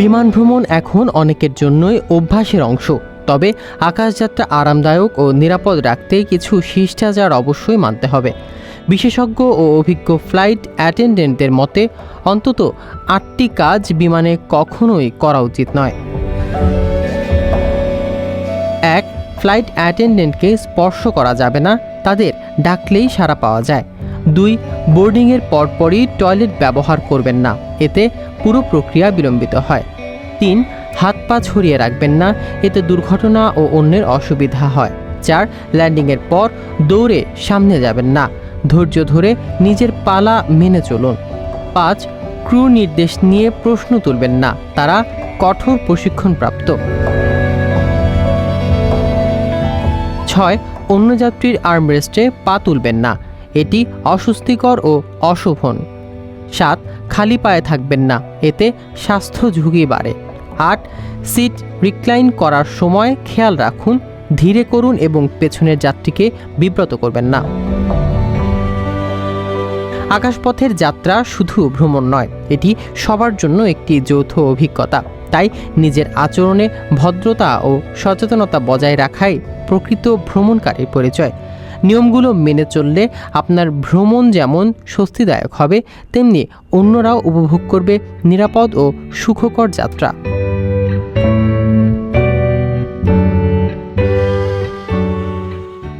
বিমান ভ্রমণ এখন অনেকের জন্যই অভ্যাসের অংশ। তবে আকাশযাত্রা আরামদায়ক ও নিরাপদ রাখতে কিছু শিষ্টাচার অবশ্যই মানতে হবে। বিশেষজ্ঞ ও অভিজ্ঞ ফ্লাইট অ্যাটেন্ডেন্টদের মতে, অন্তত আটটি কাজ বিমানে কখনোই করা উচিত নয়। এক, ফ্লাইট অ্যাটেন্ডেন্টকে স্পর্শ করা যাবে না, তাদের ডাকলেই সাড়া পাওয়া যায়। দুই, বোর্ডিংয়ের পরপরই টয়লেট ব্যবহার করবেন না, এতে পুরো প্রক্রিয়া বিলম্বিত হয়। তিন, হাত পা ছড়িয়ে রাখবেন না, এতে দুর্ঘটনা ও অন্যের অসুবিধা হয়। চার, ল্যান্ডিংয়ের পর দৌড়ে সামনে যাবেন না, ধৈর্য ধরে নিজের পালা মেনে চলুন। পাঁচ, ক্রু নির্দেশ নিয়ে প্রশ্ন তুলবেন না, তারা কঠোর প্রশিক্ষণপ্রাপ্ত। ছয়, অন্য যাত্রীর আর্মরেস্টে পা তুলবেন না এটি অস্বস্তিকর ও অশোভন। সাত, খালি পায়ে থাকবেন না, এতে স্বাস্থ্য ঝুঁকি বাড়ে। আট, সিট রিক্লাইন করার সময় খেয়াল রাখুন, ধীরে করুন এবং পেছনের যাত্রীকে বিব্রত করবেন না। আকাশপথের যাত্রা শুধু ভ্রমণ নয়, এটি সবার জন্য একটি যৌথ অভিজ্ঞতা। তাই নিজের আচরণে ভদ্রতা ও সচেতনতা বজায় রাখাই প্রকৃত ভ্রমণকারীর পরিচয়। নিয়মগুলো মেনে চললে আপনার ভ্রমণ যেমন স্বস্তিদায়ক হবে, তেমনি অন্যরাও উপভোগ করবে নিরাপদ ও সুখকর যাত্রা।